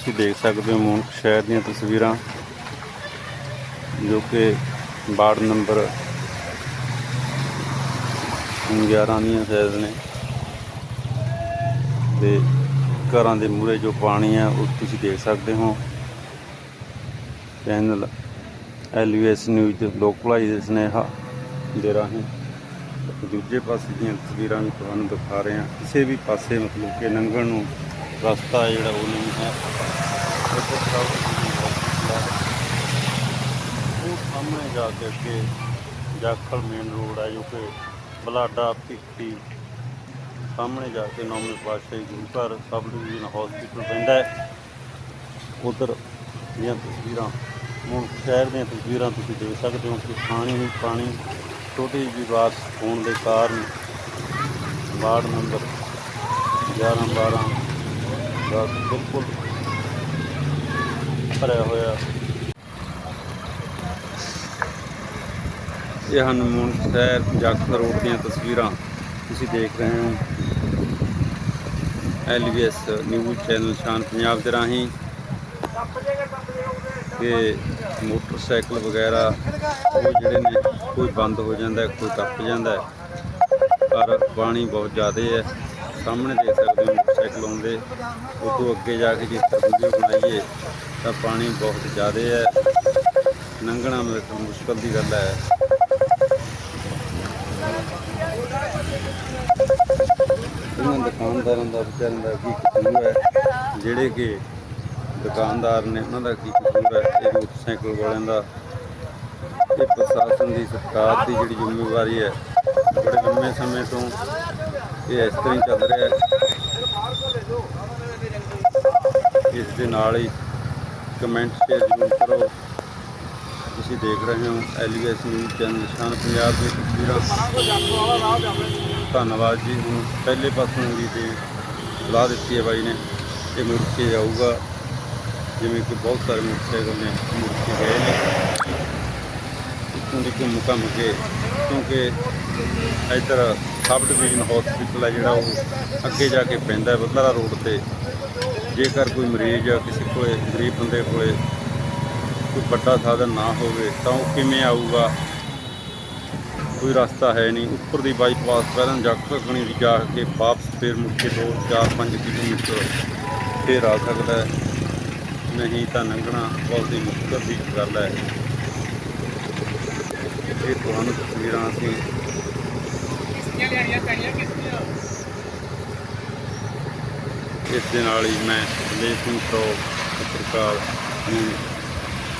ਤੁਸੀਂ ਦੇਖ ਸਕਦੇ ਹੋ ਮੂਨਕ ਸ਼ਹਿਰ ਦੀਆਂ ਤਸਵੀਰਾਂ, ਜੋ ਕਿ ਵਾਰਡ ਨੰਬਰ 11 ਦੀਆਂ ਸ਼ਾਇਦ ਨੇ। ਤੇ ਘਰਾਂ ਦੇ ਮੂਹਰੇ ਜੋ ਪਾਣੀ ਹੈ, ਉਹ ਤੁਸੀਂ ਦੇਖ ਸਕਦੇ ਹੋ। ਚੈਨਲ ਐਲਯੂਐਸ ਨਿਊਜ਼ ਦੇ ਲੋਕ ਭਲਾਈ ਦੇ ਸੁਨੇਹਾ ਦੇ ਰਾਹੀਂ। ਦੂਜੇ ਪਾਸੇ ਦੀਆਂ ਤਸਵੀਰਾਂ ਵੀ ਤੁਹਾਨੂੰ ਦਿਖਾ ਰਹੇ ਹਾਂ। ਕਿਸੇ ਵੀ ਪਾਸੇ ਮਤਲਬ ਕਿ ਲੰਘਣ ਨੂੰ ਰਸਤਾ ਜਿਹੜਾ ਉਹ ਨਹੀਂ ਹੈ। ਉਹ ਸਾਹਮਣੇ ਜਾ ਕੇ ਅੱਗੇ ਜਾਖਲ ਮੇਨ ਰੋਡ ਹੈ ਜੋ ਕਿ ਬਲਾਡਾ ਭਿੱਖੀ ਸਾਹਮਣੇ ਜਾ ਕੇ ਨੌਵੇਂ ਪਾਤਸ਼ਾਹੀ ਗੁਰੂ ਘਰ ਸਬ ਡਿਵੀਜ਼ਨ ਹਸਪੀਟਲ ਪੈਂਦਾ ਹੈ। ਉਧਰ ਦੀਆਂ ਤਸਵੀਰਾਂ, ਹੁਣ ਸ਼ਹਿਰ ਦੀਆਂ ਤਸਵੀਰਾਂ ਤੁਸੀਂ ਦੇਖ ਸਕਦੇ ਹੋ ਕਿ ਪਾਣੀ ਹੀ ਪਾਣੀ ਛੋਟੀ ਜਿਹੀ ਬਾਤ ਹੋਣ ਦੇ ਕਾਰਨ ਵਾਰਡ ਨੰਬਰ 11 12 ਦਾ ਬਿਲਕੁਲ ਭਰਿਆ ਹੋਇਆ। ਇਹ ਹਨੂੰਮਾਨ ਸ਼ਹਿਰ ਜਾਖਲ ਰੋਡ ਦੀਆਂ ਤਸਵੀਰਾਂ ਤੁਸੀਂ ਦੇਖ ਰਹੇ ਹੋ। LVS news channel Shaan Punjab ਦੇ ਰਾਹੀਂ ਕਿ ਮੋਟਰਸਾਈਕਲ ਵਗੈਰਾ ਉਹ ਜਿਹੜੇ ਨੇ, ਕੋਈ ਬੰਦ ਹੋ ਜਾਂਦਾ ਕੋਈ ਟੱਪ ਜਾਂਦਾ ਪਰ ਪਾਣੀ ਬਹੁਤ ਜ਼ਿਆਦਾ ਹੈ। ਸਾਹਮਣੇ ਦੇਖ ਸਕਦੇ ਹੋ ਮੋਟਰਸਾਈਕਲ ਆਉਂਦੇ। ਉਦੋਂ ਅੱਗੇ ਜਾ ਕੇ ਜੇਕਰ ਵੀਡੀਓ ਬਣਾਈਏ, ਤਾਂ ਪਾਣੀ ਬਹੁਤ ਜ਼ਿਆਦਾ ਹੈ। ਲੰਘਣਾ ਮੁਸ਼ਕਲ ਦੀ ਗੱਲ ਹੈ। ਇਹਨਾਂ ਦੁਕਾਨਦਾਰਾਂ ਦਾ ਵਿਚਾਰਿਆਂ ਦਾ ਕੀ ਕਸੂਰ ਹੈ? ਜਿਹੜੇ ਕਿ ਦੁਕਾਨਦਾਰ ਨੇ ਉਹਨਾਂ ਦਾ ਕੀ ਕਸੂਰ ਹੈ? ਇਹ ਮੋਟਰਸਾਈਕਲ ਵਾਲਿਆਂ ਦਾ। ਇਹ ਪ੍ਰਸ਼ਾਸਨ ਦੀ ਸਰਕਾਰ ਦੀ ਜਿਹੜੀ ਜ਼ਿੰਮੇਵਾਰੀ ਹੈ ਬੜੇ ਲੰਮੇ ਸਮੇਂ ਤੋਂ ਇਹ ਇਸ ਤਰ੍ਹਾਂ ਹੀ ਚੱਲ ਰਿਹਾ ਹੈ। ਇਸ ਦੇ ਨਾਲ ਹੀ ਕਮੈਂਟ ਸ਼ੇਅਰ ਜ਼ਰੂਰ ਕਰੋ। ਤੁਸੀਂ ਦੇਖ ਰਹੇ ਹੋ ਐਲਈਐਸ ਨਿਊਜ਼ ਚੈਨਲ ਨਿਸ਼ਾਨ ਪੰਜਾਬ ਦੇ ਤਸਵੀਰਾਂ। ਧੰਨਵਾਦ ਜੀ ਹੁਣ ਪਹਿਲੇ ਪਾਸੋਂ ਦੀ ਤੇ ਸਲਾਹ ਦਿੱਤੀ ਹੈ ਬਾਈ ਨੇ ਇਹ ਮੁੜ ਕੇ ਜਾਊਗਾ ਜਿਵੇਂ ਕਿ ਬਹੁਤ ਸਾਰੇ ਮੋਟਰਸਾਈਕਲ ਨੇ ਮੁੜ ਕੇ ਗਏ ਨੇ। ਇੱਥੋਂ ਦੀ ਘੁੰਮ ਘੰਮ ਕੇ, ਕਿਉਂਕਿ ਇੱਧਰ ਸਬ ਡਿਵੀਜ਼ਨ ਹਸਪੀਟਲ ਹੈ ਜਿਹੜਾ ਉਹ ਅੱਗੇ ਜਾ ਕੇ ਪੈਂਦਾ ਹੈ ਬੱਲਰਾ ਰੋਡ ਤੇ। ਜੇਕਰ ਕੋਈ ਮਰੀਜ਼ ਕਿਸੇ ਕੋਲੇ, ਗਰੀਬ ਬੰਦੇ ਕੋਲੇ ਕੋਈ ਵੱਡਾ ਸਾਧਨ ਨਾ ਹੋਵੇ, ਤਾਂ ਉਹ ਕਿਵੇਂ ਆਊਗਾ? ਕੋਈ ਰਸਤਾ ਹੈ ਨਹੀਂ। ਉੱਪਰ ਦੀ ਬਾਈਪਾਸ ਪਹਿਲਾਂ ਜੱਟ ਦੀ ਜਾ ਕੇ ਵਾਪਸ ਫਿਰ ਮੁੜ ਕੇ 2 4 5 ਕਿਲੋਮੀਟਰ ਫਿਰ ਆ ਸਕਦਾ ਹੈ। ਨਹੀਂ ਤਾਂ ਲੰਘਣਾ ਬਹੁਤ ਹੀ ਮੁਸ਼ਕਲ ਦੀ ਗੱਲ ਹੈ। ਇਹ ਤੁਹਾਨੂੰ ਤਸਵੀਰਾਂ ਅਸੀਂ ਇਸ ਦੇ ਨਾਲ ਹੀ ਮੈਂ ਲੈ ਸਿੰਘ ਤੋਂ ਪੱਤਰਕਾਰ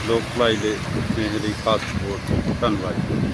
ਲੋਕ ਭਲਾਈ ਦੇ ਸੁਨੇਹੇ ਲਈ ਖਾਸ ਸਪੋਰਟ ਧੰਨਵਾਦ।